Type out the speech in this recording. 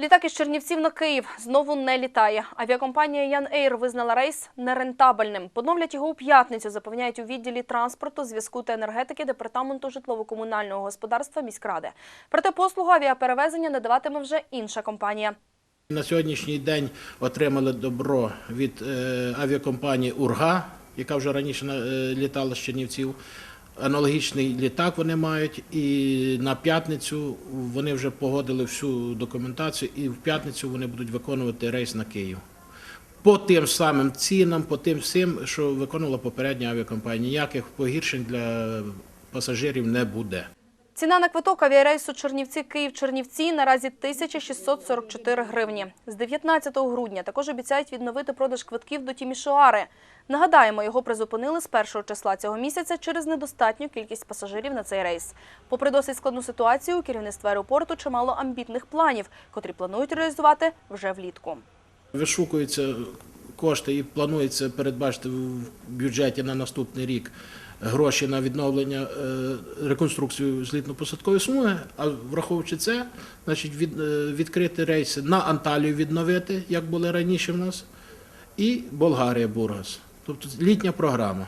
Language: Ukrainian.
Літак із Чернівців на Київ знову не літає. Авіакомпанія Ян Ейр визнала рейс нерентабельним. Поновлять його у п'ятницю, запевняють у відділі транспорту, зв'язку та енергетики департаменту житлово-комунального господарства міськради. Проте послугу авіаперевезення не даватиме вже інша компанія. На сьогоднішній день отримали добро від е, авіакомпанії Урга, яка вже раніше е, літала з Чернівців. Аналогічний літак вони мають, і на п'ятницю вони вже погодили всю документацію, і в п'ятницю вони будуть виконувати рейс на Київ. По тим самим цінам, по тим всім, що виконувала попередня авіакомпанія. Ніяких погіршень для пасажирів не буде. Ціна на квиток авіарейсу Чернівці-Київ-Чернівці наразі 1644 гривні. З 19 грудня також обіцяють відновити продаж квитків до Тімішоари. Нагадаємо, його призупинили з першого числа цього місяця через недостатню кількість пасажирів на цей рейс. Попри досить складну ситуацію, у керівництва аеропорту чимало амбітних планів, котрі планують реалізувати вже влітку. Вишукуються кошти і планується передбачити в бюджеті на наступний рік гроші на відновлення е, реконструкцію злітно-посадкової смуги. А враховуючи це, значить від, е, відкрити рейси на Анталію відновити, як були раніше в нас, і Болгарія Бургас. Тобто літня програма.